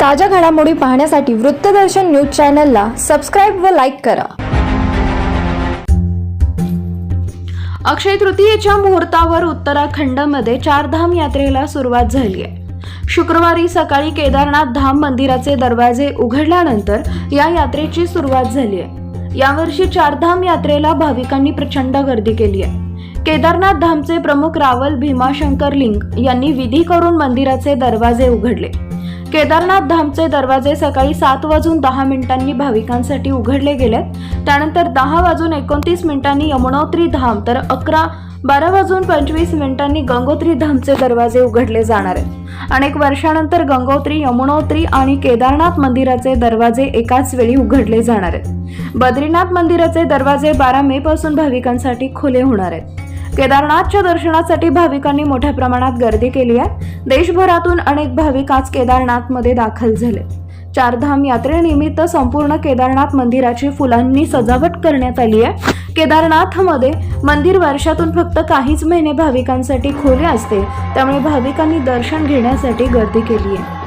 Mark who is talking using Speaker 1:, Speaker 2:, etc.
Speaker 1: ताज्या घडामोडी पाहण्यासाठी वृत्तदर्शन न्यूज चॅनलला सबस्क्राईब व लाईक करा.
Speaker 2: अक्षय तृतीयेच्या मुहूर्तावर उत्तराखंडमध्ये चारधाम यात्रेला सुरुवात झाली आहे. शुक्रवारी सकाळी केदारनाथ धाम मंदिराचे दरवाजे उघडल्यानंतर या यात्रेची सुरुवात झाली आहे. यावर्षी चारधाम यात्रेला भाविकांनी प्रचंड गर्दी केली आहे. केदारनाथ धामचे प्रमुख रावल भीमाशंकर लिंग यांनी विधी करून मंदिराचे दरवाजे उघडले. केदारनाथ धामचे दरवाजे सकाळी सात वाजून दहा मिनिटांनी भाविकांसाठी उघडले गेलेत त्यानंतर दहा वाजून एकोणतीस मिनिटांनी यमुनोत्री धाम तर अकरा बारा वाजून पंचवीस मिनिटांनी गंगोत्री धामचे दरवाजे उघडले जाणार आहेत. अनेक वर्षानंतर गंगोत्री यमुनोत्री आणि केदारनाथ मंदिराचे दरवाजे एकाच वेळी उघडले जाणार आहेत. बद्रीनाथ मंदिराचे दरवाजे बारा मे पासून भाविकांसाठी खुले होणार आहेत. केदारनाथच्या दर्शनासाठी भाविकांनी मोठ्या प्रमाणात गर्दी केली आहे. देशभरातून अनेक भाविक आज केदारनाथमध्ये दाखल झाले. चारधाम यात्रेनिमित्त संपूर्ण केदारनाथ मंदिराची फुलांनी सजावट करण्यात आली आहे. केदारनाथमध्ये मंदिर वर्षातून फक्त काहीच महिने भाविकांसाठी खोले असते. त्यामुळे भाविकांनी दर्शन घेण्यासाठी गर्दी केली आहे.